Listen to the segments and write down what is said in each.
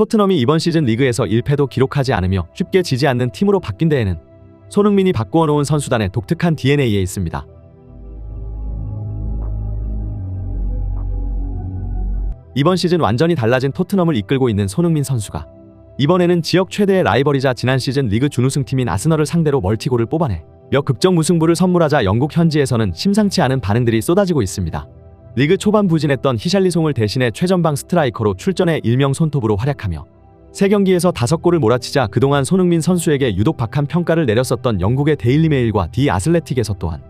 토트넘이 이번 시즌 리그에서 1패도 기록하지 않으며 쉽게 지지 않는 팀으로 바뀐 데에는 손흥민이 바꾸어 놓은 선수단의 독특한 DNA에 있습니다. 이번 시즌 완전히 달라진 토트넘을 이끌고 있는 손흥민 선수가 이번에는 지역 최대의 라이벌이자 지난 시즌 리그 준우승팀인 아스널을 상대로 멀티골을 뽑아내 몇 극적 무승부를 선물하자 영국 현지에서는 심상치 않은 반응들이 쏟아지고 있습니다. 리그 초반 부진했던 히샬리송을 대신해 최전방 스트라이커로 출전해 일명 손톱으로 활약하며 세 경기에서 다섯 골을 몰아치자 그동안 손흥민 선수에게 유독 박한 평가를 내렸었던 영국의 데일리메일과 디 아슬레틱에서 또한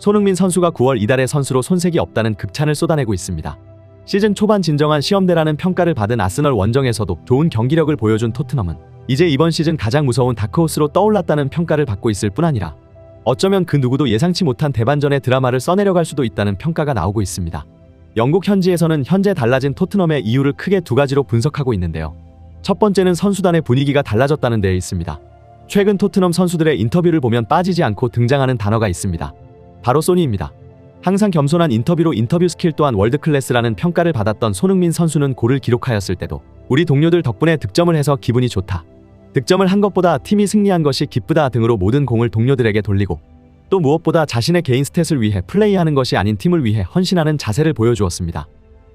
손흥민 선수가 9월 이달의 선수로 손색이 없다는 극찬을 쏟아내고 있습니다. 시즌 초반 진정한 시험대라는 평가를 받은 아스널 원정에서도 좋은 경기력을 보여준 토트넘은 이제 이번 시즌 가장 무서운 다크호스로 떠올랐다는 평가를 받고 있을 뿐 아니라 어쩌면 그 누구도 예상치 못한 대반전의 드라마를 써내려갈 수도 있다는 평가가 나오고 있습니다. 영국 현지에서는 현재 달라진 토트넘의 이유를 크게 두 가지로 분석하고 있는데요. 첫 번째는 선수단의 분위기가 달라졌다는 데에 있습니다. 최근 토트넘 선수들의 인터뷰를 보면 빠지지 않고 등장하는 단어가 있습니다. 바로 소니입니다. 항상 겸손한 인터뷰로 인터뷰 스킬 또한 월드클래스라는 평가를 받았던 손흥민 선수는 골을 기록하였을 때도 우리 동료들 덕분에 득점을 해서 기분이 좋다. 득점을 한 것보다 팀이 승리한 것이 기쁘다 등으로 모든 공을 동료들에게 돌리고 또 무엇보다 자신의 개인 스탯을 위해 플레이하는 것이 아닌 팀을 위해 헌신하는 자세를 보여주었습니다.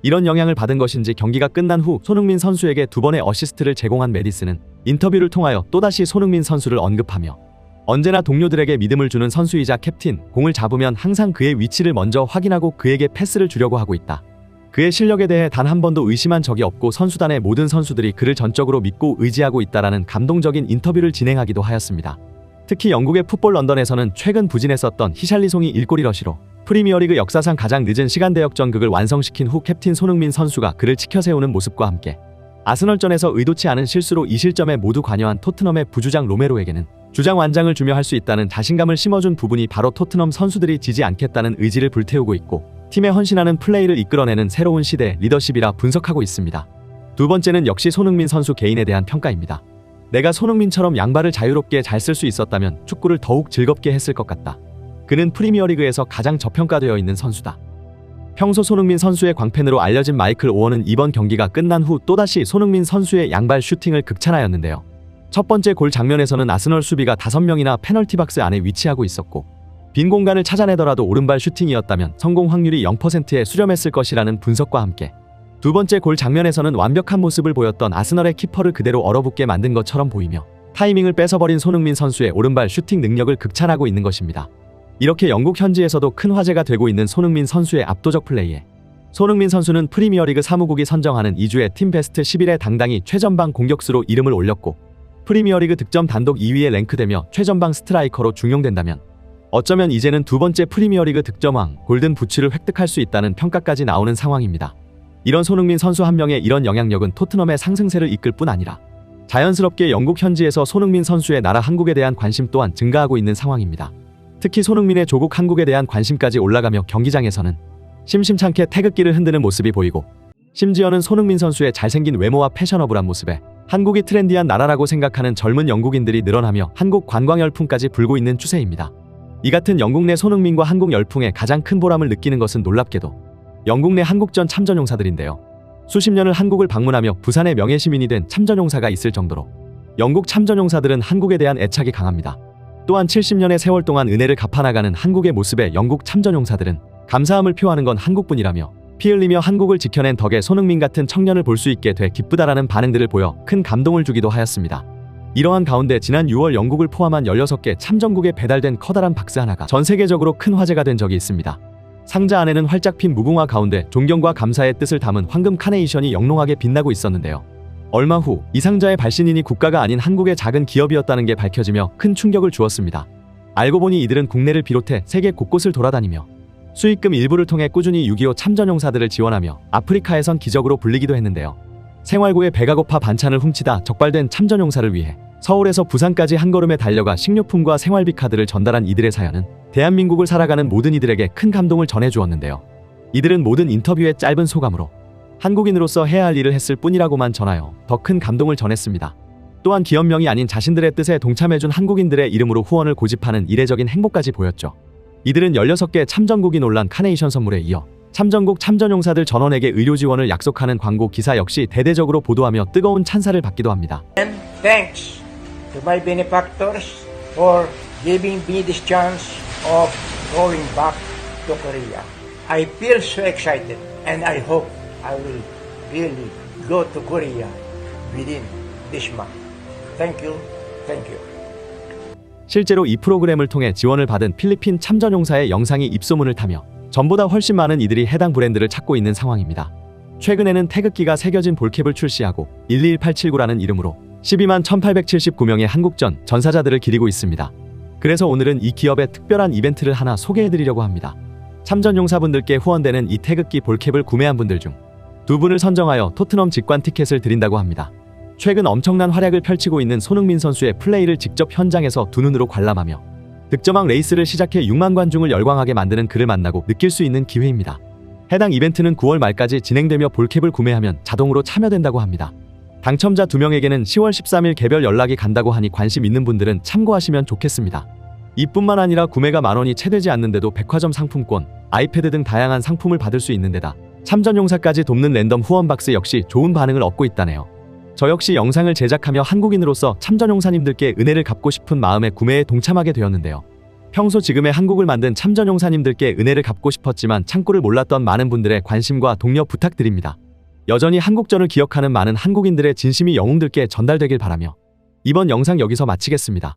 이런 영향을 받은 것인지 경기가 끝난 후 손흥민 선수에게 두 번의 어시스트를 제공한 메디스는 인터뷰를 통하여 또다시 손흥민 선수를 언급하며 언제나 동료들에게 믿음을 주는 선수이자 캡틴, 공을 잡으면 항상 그의 위치를 먼저 확인하고 그에게 패스를 주려고 하고 있다. 그의 실력에 대해 단 한 번도 의심한 적이 없고 선수단의 모든 선수들이 그를 전적으로 믿고 의지하고 있다라는 감동적인 인터뷰를 진행하기도 하였습니다. 특히 영국의 풋볼 런던에서는 최근 부진했었던 히샬리송이 일골이 러시로 프리미어리그 역사상 가장 늦은 시간 대 역 전극을 완성시킨 후 캡틴 손흥민 선수가 그를 치켜세우는 모습과 함께 아스널전에서 의도치 않은 실수로 이 실점에 모두 관여한 토트넘의 부주장 로메로에게는 주장 완장을 주며 할 수 있다는 자신감을 심어준 부분이 바로 토트넘 선수들이 지지 않겠다는 의지를 불태우고 있고 팀에 헌신하는 플레이를 이끌어내는 새로운 시대 리더십이라 분석하고 있습니다. 두 번째는 역시 손흥민 선수 개인에 대한 평가입니다. 내가 손흥민처럼 양발을 자유롭게 잘 쓸 수 있었다면 축구를 더욱 즐겁게 했을 것 같다. 그는 프리미어리그에서 가장 저평가되어 있는 선수다. 평소 손흥민 선수의 광팬으로 알려진 마이클 오원은 이번 경기가 끝난 후 또다시 손흥민 선수의 양발 슈팅을 극찬하였는데요. 첫 번째 골 장면에서는 아스널 수비가 5명이나 페널티 박스 안에 위치하고 있었고 빈 공간을 찾아내더라도 오른발 슈팅이었다면 성공 확률이 0%에 수렴했을 것이라는 분석과 함께 두 번째 골 장면에서는 완벽한 모습을 보였던 아스널의 키퍼를 그대로 얼어붙게 만든 것처럼 보이며 타이밍을 뺏어버린 손흥민 선수의 오른발 슈팅 능력을 극찬하고 있는 것입니다. 이렇게 영국 현지에서도 큰 화제가 되고 있는 손흥민 선수의 압도적 플레이에 손흥민 선수는 프리미어리그 사무국이 선정하는 2주의 팀 베스트 11에 당당히 최전방 공격수로 이름을 올렸고 프리미어리그 득점 단독 2위에 랭크되며 최전방 스트라이커로 중용된다면 어쩌면 이제는 두 번째 프리미어리그 득점왕 골든 부츠를 획득할 수 있다는 평가까지 나오는 상황입니다. 이런 손흥민 선수 한 명의 이런 영향력은 토트넘의 상승세를 이끌 뿐 아니라 자연스럽게 영국 현지에서 손흥민 선수의 나라 한국에 대한 관심 또한 증가하고 있는 상황입니다. 특히 손흥민의 조국 한국에 대한 관심까지 올라가며 경기장에서는 심심찮게 태극기를 흔드는 모습이 보이고 심지어는 손흥민 선수의 잘생긴 외모와 패셔너블한 모습에 한국이 트렌디한 나라라고 생각하는 젊은 영국인들이 늘어나며 한국 관광 열풍까지 불고 있는 추세입니다. 이 같은 영국 내 손흥민과 한국 열풍에 가장 큰 보람을 느끼는 것은 놀랍게도 영국 내 한국전 참전용사들인데요. 수십 년을 한국을 방문하며 부산의 명예시민이 된 참전용사가 있을 정도로 영국 참전용사들은 한국에 대한 애착이 강합니다. 또한 70년의 세월 동안 은혜를 갚아나가는 한국의 모습에 영국 참전용사들은 감사함을 표하는 건 한국뿐이라며 피 흘리며 한국을 지켜낸 덕에 손흥민 같은 청년을 볼 수 있게 돼 기쁘다라는 반응들을 보여 큰 감동을 주기도 하였습니다. 이러한 가운데 지난 6월 영국을 포함한 16개 참전국에 배달된 커다란 박스 하나가 전 세계적으로 큰 화제가 된 적이 있습니다. 상자 안에는 활짝 핀 무궁화 가운데 존경과 감사의 뜻을 담은 황금 카네이션이 영롱하게 빛나고 있었는데요. 얼마 후 이 상자의 발신인이 국가가 아닌 한국의 작은 기업이었다는 게 밝혀지며 큰 충격을 주었습니다. 알고 보니 이들은 국내를 비롯해 세계 곳곳을 돌아다니며 수익금 일부를 통해 꾸준히 6.25 참전용사들을 지원하며 아프리카에선 기적으로 불리기도 했는데요. 생활고에 배가 고파 반찬을 훔치다 적발된 참전용사를 위해 서울에서 부산까지 한 걸음에 달려가 식료품과 생활비 카드를 전달한 이들의 사연은 대한민국을 살아가는 모든 이들에게 큰 감동을 전해주었는데요. 이들은 모든 인터뷰의 짧은 소감으로 한국인으로서 해야 할 일을 했을 뿐이라고만 전하여 더 큰 감동을 전했습니다. 또한 기업명이 아닌 자신들의 뜻에 동참해준 한국인들의 이름으로 후원을 고집하는 이례적인 행보까지 보였죠. 이들은 16개 참전국이 놀란 카네이션 선물에 이어 참전국 참전용사들 전원에게 의료 지원을 약속하는 광고 기사 역시 대대적으로 보도하며 뜨거운 찬사를 받기도 합니다. And thanks to my benefactors for giving me this chance of going back to Korea. I feel so excited and I hope I will really go to Korea within this month. Thank you. Thank you. 실제로 이 프로그램을 통해 지원을 받은 필리핀 참전용사의 영상이 입소문을 타며 전보다 훨씬 많은 이들이 해당 브랜드를 찾고 있는 상황입니다. 최근에는 태극기가 새겨진 볼캡을 출시하고 111879라는 이름으로 12만 1879명의 한국전 전사자들을 기리고 있습니다. 그래서 오늘은 이 기업의 특별한 이벤트를 하나 소개해드리려고 합니다. 참전용사분들께 후원되는 이 태극기 볼캡을 구매한 분들 중 두 분을 선정하여 토트넘 직관 티켓을 드린다고 합니다. 최근 엄청난 활약을 펼치고 있는 손흥민 선수의 플레이를 직접 현장에서 두 눈으로 관람하며 득점왕 레이스를 시작해 6만 관중을 열광하게 만드는 그를 만나고 느낄 수 있는 기회입니다. 해당 이벤트는 9월 말까지 진행되며 볼캡을 구매하면 자동으로 참여된다고 합니다. 당첨자 2명에게는 10월 13일 개별 연락이 간다고 하니 관심 있는 분들은 참고하시면 좋겠습니다. 이뿐만 아니라 구매가 만원이 채 되지 않는데도 백화점 상품권, 아이패드 등 다양한 상품을 받을 수 있는 데다 참전 용사까지 돕는 랜덤 후원박스 역시 좋은 반응을 얻고 있다네요. 저 역시 영상을 제작하며 한국인으로서 참전 용사님들께 은혜를 갚고 싶은 마음에 구매에 동참하게 되었는데요. 평소 지금의 한국을 만든 참전 용사님들께 은혜를 갚고 싶었지만 창고를 몰랐던 많은 분들의 관심과 독려 부탁드립니다. 여전히 한국전을 기억하는 많은 한국인들의 진심이 영웅들께 전달되길 바라며 이번 영상 여기서 마치겠습니다.